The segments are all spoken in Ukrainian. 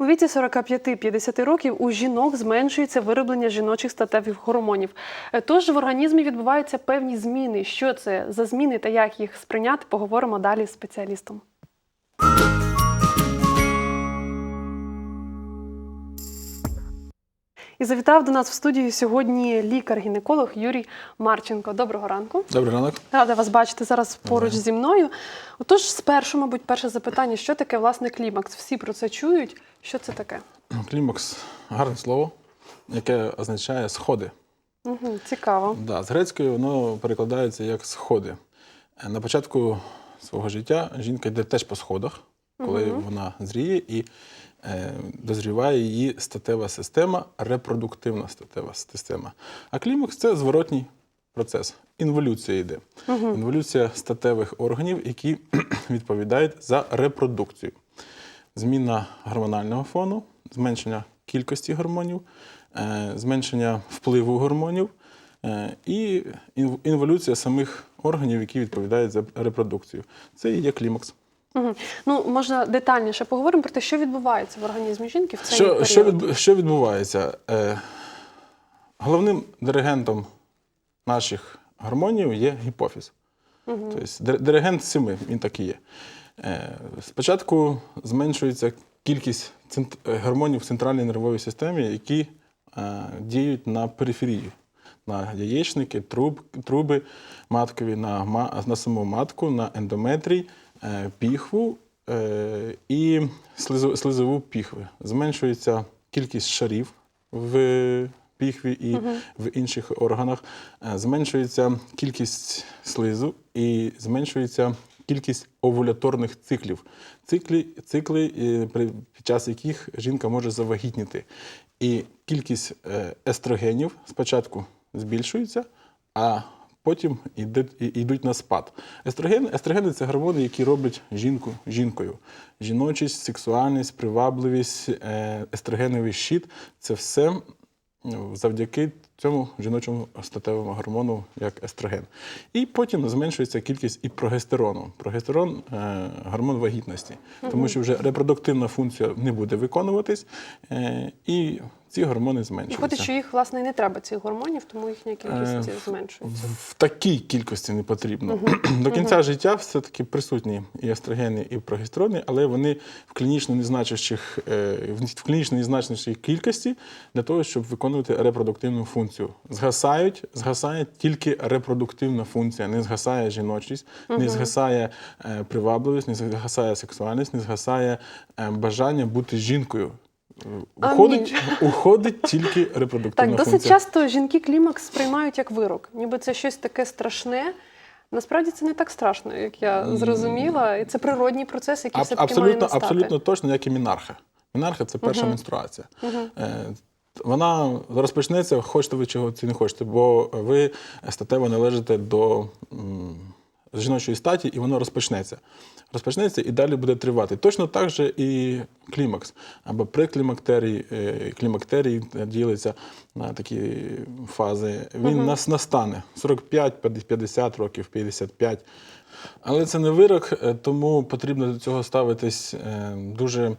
У віці 45-50 років у жінок зменшується вироблення жіночих статевих гормонів. Тож в організмі відбуваються певні зміни. Що це за зміни та як їх сприйняти, поговоримо далі з спеціалістом. І завітав до нас в студію сьогодні лікар-гінеколог Юрій Марченко. Доброго ранку. Добрий ранок. Рада вас бачити зараз поруч зі мною. Отож, спершу, мабуть, перше запитання: що таке власне клімакс? Всі про це чують. Що це таке? Клімакс гарне слово, яке означає сходи. Угу, цікаво. Да, з грецької воно перекладається як сходи. Е, На початку свого життя жінка йде теж по сходах, коли вона зріє і е, дозріває її статева система, репродуктивна статева система. А клімакс це зворотній процес. Інволюція йде. Інволюція статевих органів, які відповідають за репродукцію. Зміна гормонального фону, зменшення кількості гормонів, е, зменшення впливу гормонів е, і інволюція самих органів, які відповідають за репродукцію. Це і є клімакс. Угу. Ну, можна детальніше поговоримо про те, що відбувається в організмі жінки в цей Що, період. що, від, що відбувається? Е, головним диригентом наших гормонів є гіпофіз. Тобто диригент семи, він так і є. Е, спочатку зменшується кількість е, гормонів в центральній нервовій системі, які е, діють на периферії, на яєчники, труб, труби маткові, на, на саму матку, на ендометрій, піхву і слизову піхви. Зменшується кількість шарів в піхві і в інших органах. Зменшується кількість слизу і зменшується кількість овуляторних циклів. Циклі, цикли, е, під час яких жінка може завагітніти. І кількість е, естрогенів спочатку збільшується, а потім йдуть, на спад. Естроген, естрогени це гормони, які роблять жінку жінкою. Жіночість, сексуальність, привабливість, е, естрогеновий щит це все завдяки цьому жіночому статевому гормону, як естроген. І потім зменшується кількість і прогестерону. Прогестерон е, гормон вагітності, тому що вже репродуктивна функція не буде виконуватись, е, і ці гормони зменшуються. Виходить, що їх власне і не треба цих гормонів, тому їхня кількість Е, зменшується. В такій кількості не потрібно. До кінця життя все-таки присутні і естрогени, і прогестерони, але вони в клінічно незначущих, е, в клінічно незначущій кількості для того, щоб виконувати репродуктивну функцію. Згасають, згасає тільки репродуктивна функція, не згасає жіночість, не згасає е, привабливість, не згасає сексуальність, не згасає е, бажання бути жінкою. Уходить, уходить тільки репродуктивна Так, досить часто жінки клімакс сприймають як вирок, ніби це щось таке страшне. Насправді це не так страшно, як я зрозуміла, і це природній процес, який Аб- все таки має абсолютно, настати. абсолютно точно, як і мінарха. Мінарха це перша менструація. Е, Вона розпочнеться, хочете ви чого чи не хочете, бо ви статево належите до жіночої статі, і воно розпочнеться. Розпочнеться і далі буде тривати. Точно так же і клімакс. Або преклімактерій, е, клімактерій ділиться на такі фази. Він нас настане 45, 50 років, 55. Але це не вирок, е, тому потрібно до цього ставитись е, дуже.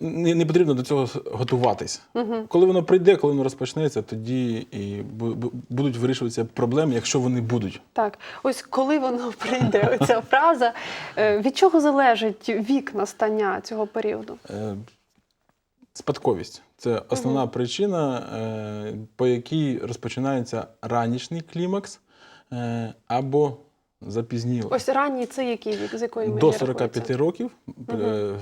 Не, не потрібно до цього готуватись. Коли воно прийде, коли воно розпочнеться, тоді і бу- бу- будуть вирішуватися проблеми, якщо вони будуть. Так, ось коли воно прийде, оця фраза. Е, Від чого залежить вік настання цього періоду? Е, Спадковість це основна причина, е, по якій розпочинається ранішній клімакс або запізніло. Ось ранній це який вік, з якої межі До 45 рахується? років угу.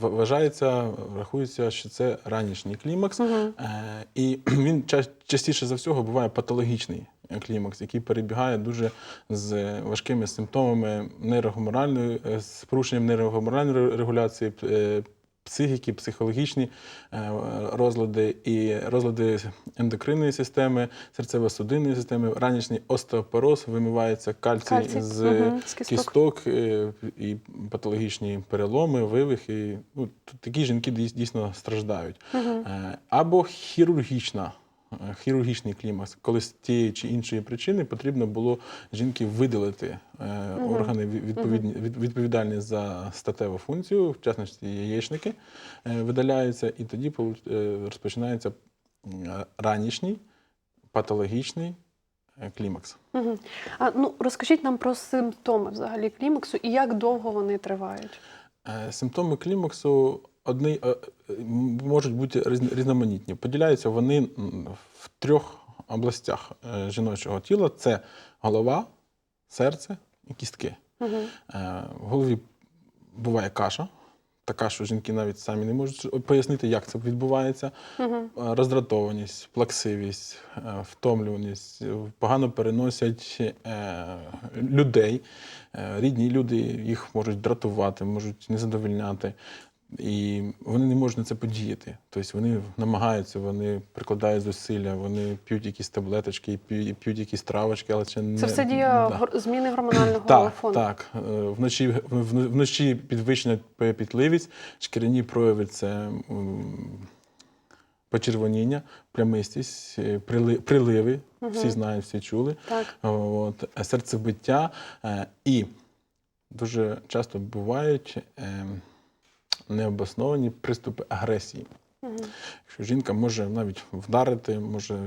вважається, рахується, що це ранішній клімакс, угу. і він ча- частіше за всього буває патологічний клімакс, який перебігає дуже з важкими симптомами нейрогоморальної, е, з порушенням нейрогуморальної регуляції. Психіки, психологічні е, розлади і розлади ендокринної системи, серцево-судинної системи, ранішній остеопороз, вимивається кальцій, Кальцій, з угу. кісток. е, і патологічні переломи, вивихи. Ну, такі жінки дійсно страждають. Угу. Або хірургічна хірургічний клімакс, коли з тієї чи іншої причини потрібно було жінки видалити е, органи відповідні, від- відповідальні за статеву функцію, в частності яєчники е, видаляються, і тоді е, розпочинається ранішній патологічний клімакс. Угу. А ну розкажіть нам про симптоми взагалі клімаксу і як довго вони тривають. Симптоми клімаксу одні, е, е, можуть бути різноманітні. Поділяються вони в трьох областях е, жіночого тіла: це голова, серце і кістки. Угу. В голові буває каша, така, що жінки навіть самі не можуть пояснити, як це відбувається. Угу. Роздратованість, плаксивість, втомлюваність, погано переносять людей. Рідні люди їх можуть дратувати, можуть не задовольняти. І вони не можуть на це подіяти. Тобто вони намагаються, вони прикладають зусилля, вони п'ють якісь таблеточки, п'ють, п'ють якісь травочки, але це не Це все дія Да. зміни гормонального Так, фону. так. Е, Вночі, вночі підвищена пітливість, шкіряні прояви це почервоніння, плямистість, е, прили- приливи, всі знають, всі чули. Так. От, серцебиття. е, І дуже часто бувають е, необосновані приступи агресії. Угу. Якщо жінка може навіть вдарити, може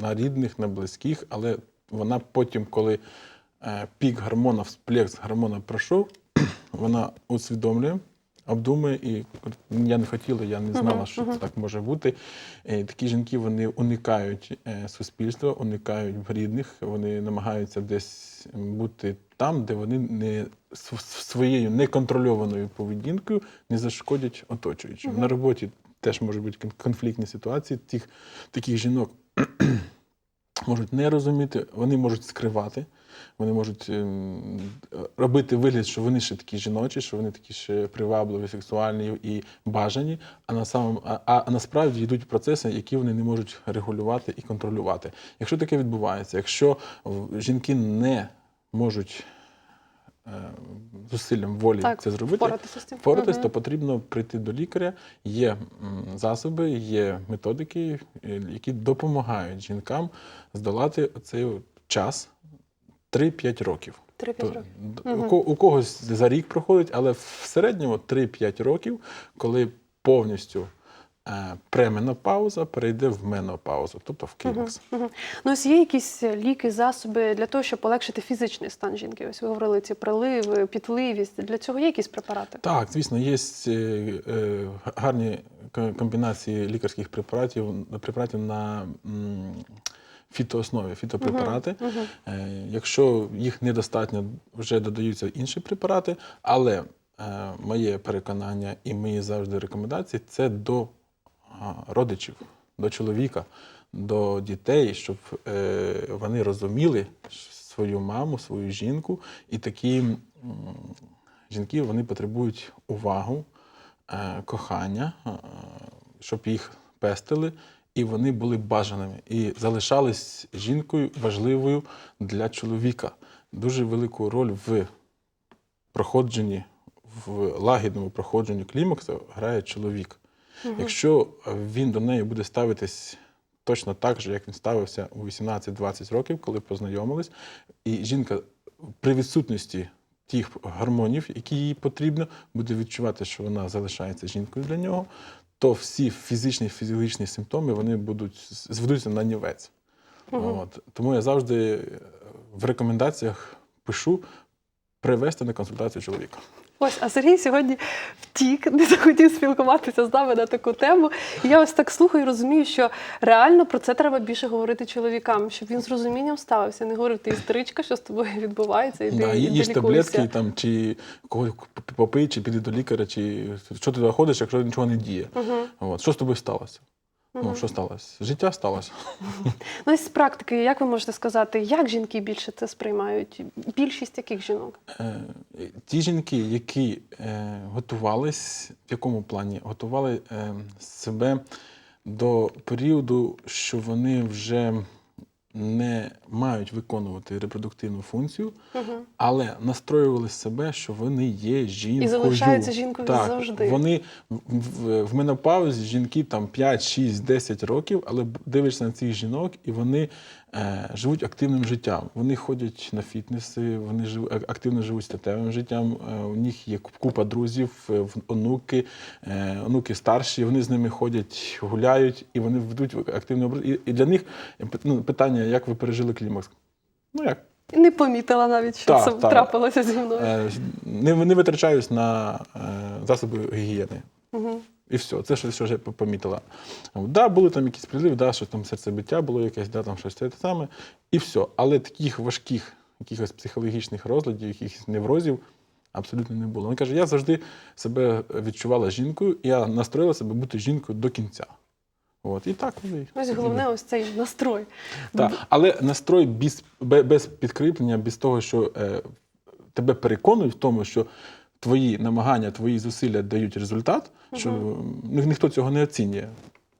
на рідних, на близьких, але вона потім, коли е, пік гормона, всплеск гормона пройшов, вона усвідомлює, обдумує і я не хотіла, я не знала, що це так може бути. Е, Такі жінки вони уникають е, суспільства, уникають рідних, вони намагаються десь бути там, де вони не своєю неконтрольованою поведінкою не зашкодять оточуючим. Мгм. На роботі теж можуть бути конфліктні ситуації. Тих, таких жінок можуть не розуміти, вони можуть скривати, вони можуть ем, робити вигляд, що вони ще такі жіночі, що вони такі ще привабливі, сексуальні і бажані, а на самом, а, а насправді йдуть процеси, які вони не можуть регулювати і контролювати. Якщо таке відбувається, якщо жінки не можуть е, зусиллям волі Так, це зробити, Впоратися з цим. впоратись, то потрібно прийти до лікаря. Є засоби, є методики, е, які допомагають жінкам здолати цей час 3-5 років. 3-5 То- років. Мгм. у, ко- у когось за рік проходить, але в середньому 3-5 років, коли повністю пременопауза перейде в менопаузу, тобто в клімакс. Мгм. Ну, ось є якісь ліки, засоби для того, щоб полегшити фізичний стан жінки. Ось ви говорили ці приливи, пітливість. Для цього є якісь препарати? Так, звісно, є е, е, гарні комбінації лікарських препаратів, препаратів на фітооснові, фітопрепарати. Мгм. Е, Якщо їх недостатньо, вже додаються інші препарати, але е, моє переконання і мої завжди рекомендації це до родичів, до чоловіка, до дітей, щоб е, вони розуміли свою маму, свою жінку, і такі жінки вони потребують увагу, е, кохання, е, щоб їх пестили, і вони були бажаними і залишались жінкою важливою для чоловіка. Дуже велику роль в проходженні, в лагідному проходженні клімаксу грає чоловік. Якщо він до неї буде ставитись точно так же, як він ставився у 18-20 років, коли познайомились, і жінка при відсутності тих гормонів, які їй потрібно, буде відчувати, що вона залишається жінкою для нього, то всі фізичні фізіологічні симптоми вони будуть зведуться на нівець. От. Тому я завжди е, в рекомендаціях пишу привести на консультацію чоловіка. Ось, а Сергій сьогодні втік, не захотів спілкуватися з нами на таку тему. І я ось так слухаю і розумію, що реально про це треба більше говорити чоловікам, щоб він з розумінням ставився, не говорив, ти істеричка, що з тобою відбувається, і ти, Да, їж лікуйся». таблетки, там, чи когось попий, чи піди до лікаря, чи що ти туди ходиш, якщо нічого не діє. Мгм. От. Що з тобою сталося? Ну, що сталося? Життя сталося. Ну, з практики, як ви можете сказати, як жінки більше це сприймають? Більшість яких жінок? Е, Ті жінки, які е, готувались, в якому плані готували е, себе до періоду, що вони вже не мають виконувати репродуктивну функцію, але настроювали себе, що вони є жінкою. І залишаються жінкою так, завжди. Вони в, в, менопаузі жінки там 5, 6, 10 років, але дивишся на цих жінок, і вони живуть активним життям. Вони ходять на фітнеси, вони жив, активно живуть статевим життям. Е, у них є купа друзів, е, онуки, е, онуки старші, вони з ними ходять, гуляють, і вони ведуть активний образ. І, для них е, ну, питання, як ви пережили клімакс? Ну як? Не помітила навіть, що Так, це так. трапилося зі мною. Е, не, не витрачаюсь на е, засоби гігієни. Угу. І все, це щось вже помітила. Да, були там якісь прилив, да, що там серцебиття було якесь, да, там щось те саме, і все. Але таких важких якихось психологічних розладів, якихось неврозів абсолютно не було. Він каже, я завжди себе відчувала жінкою, я настроїла себе бути жінкою до кінця. От, і так воно Ось головне, ось цей настрой. так, але настрой без, без підкріплення, без того, що е, тебе переконують в тому, що твої намагання, твої зусилля дають результат, що ні- ніхто цього не оцінює.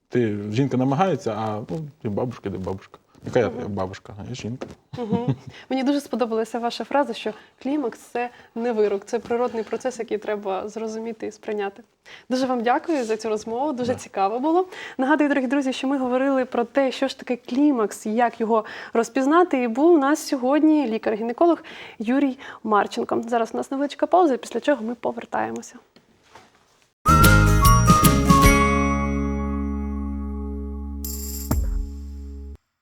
Ти жінка намагається, а ну, ти бабушка, ти бабушка. Яка я бабушка? А я жінка. Угу. Мені дуже сподобалася ваша фраза, що клімакс це не вирок, це природний процес, який треба зрозуміти і сприйняти. Дуже вам дякую за цю розмову. Дуже цікаво було. Нагадую, дорогі друзі, що ми говорили про те, що ж таке клімакс, як його розпізнати. І був у нас сьогодні лікар-гінеколог Юрій Марченко. Зараз у нас невеличка пауза, після чого ми повертаємося.